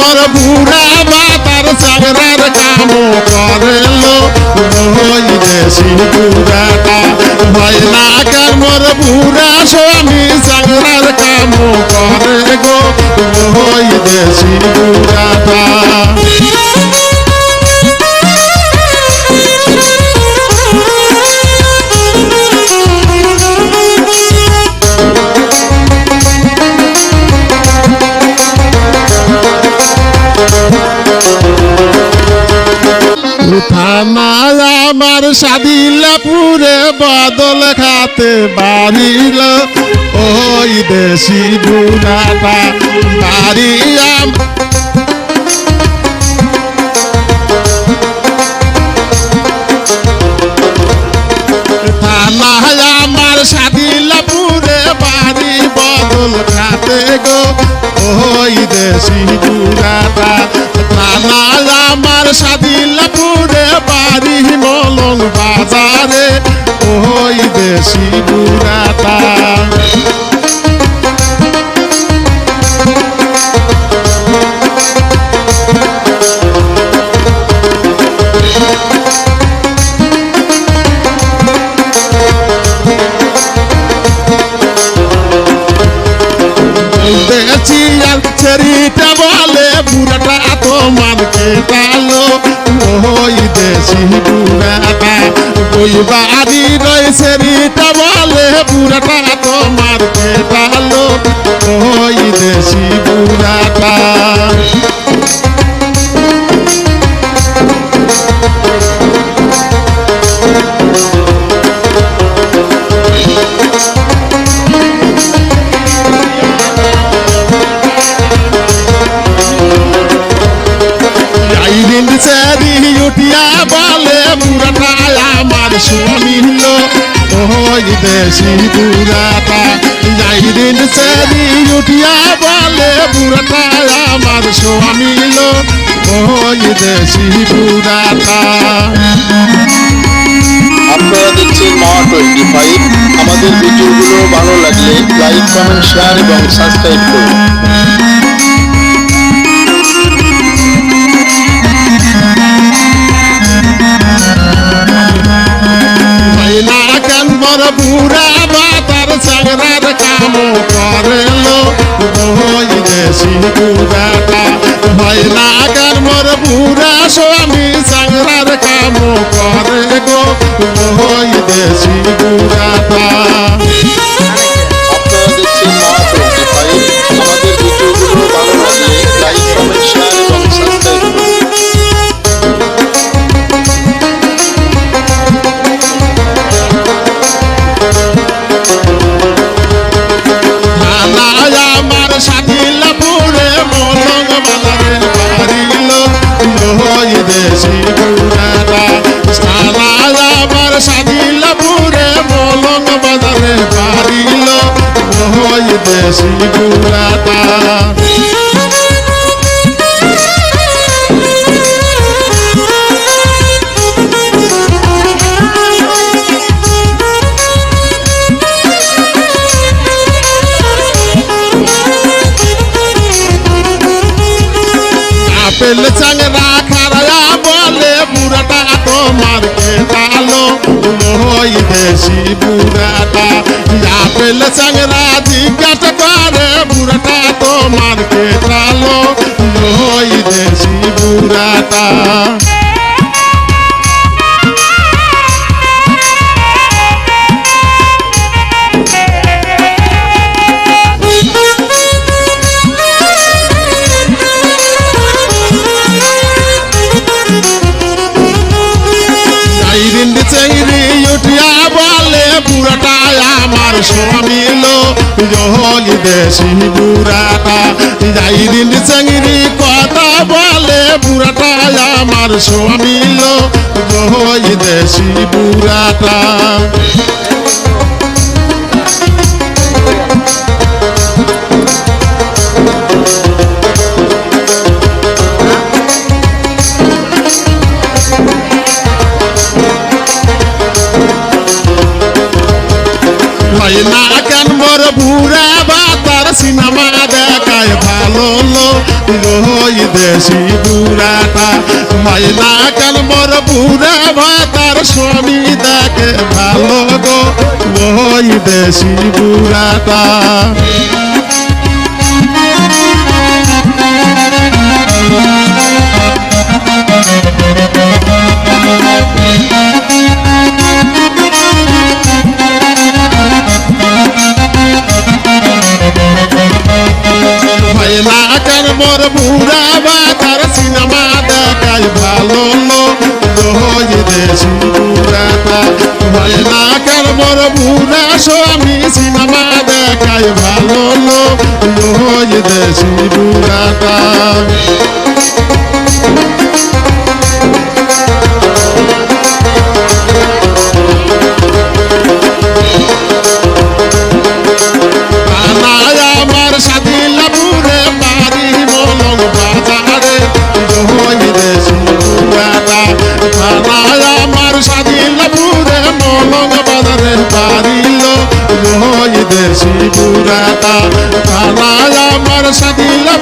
মোর বুড়া বাতার চাংরার কাম করে লো। ওই দেশি বুড়াটা হয় না কেন মোর বুড়া স্বামী থানায় আমার সাদিলাপুরে বদল খাতে বাড়িল। ওই দেশি বুড়াটা বাড়ি আম- থানায় আমার সাদিলাপুরে বাড়ি বদল খাতে গো। ওই দেশি বুড়াটা থানায় আমার সাদিলাপুরে বাড়ি মলন বাজারে ওই দেশি বুড়াটা ওই বাড়ি হলো ওই দেশি বুড়াটা যাইদিন সেরি উঠিয়া বলে বুড়াটা আমার স্বামী হলো ওই দেশি বুড়াটা আপনারা দেখছেন মা টোয়েন্টি ফাইভ আমাদের ভিডিওগুলো ভালো লাগলে লাইক কমেন্ট শেয়ার এবং সাবস্ক্রাইব করুন কেন বড় বুড়া বাতার চাংরার কাম করে লো দেশি বুড়াটা আপেল চাংরা খারায়া বলে বুড়াটা তোমার কেটালো ওই দেশি বুড়াটা। আপেল চাংরা জিজ্ঞাসা করে, বুড়াটা তোমার কেটালো ওই বেশি বুড়াটা। আমার স্বামী লো জহলি দেশি বুড়াটা চেংরি কথা বলে, বুড়াটা আমার স্বামী লো জহলি দেশি বুড়াটা হয় না কেন মোর বুড়া বাতার সিনেমা দেখায় ভালো লো ওই দেশি বুড়াটা। হয় না কেন মোর বুড়া ভাতার স্বামী দেখে ভালো গো ওই দেশি বুড়াটা। কেন মোর বুড়া ভাতার সিনেমা দেখাই ভালো ওই দেশি বুড়াটা হয় না কেন মোর বুড়া স্বামী সিনেমা দেখাই ভালো লোক দেশ বুড়াটা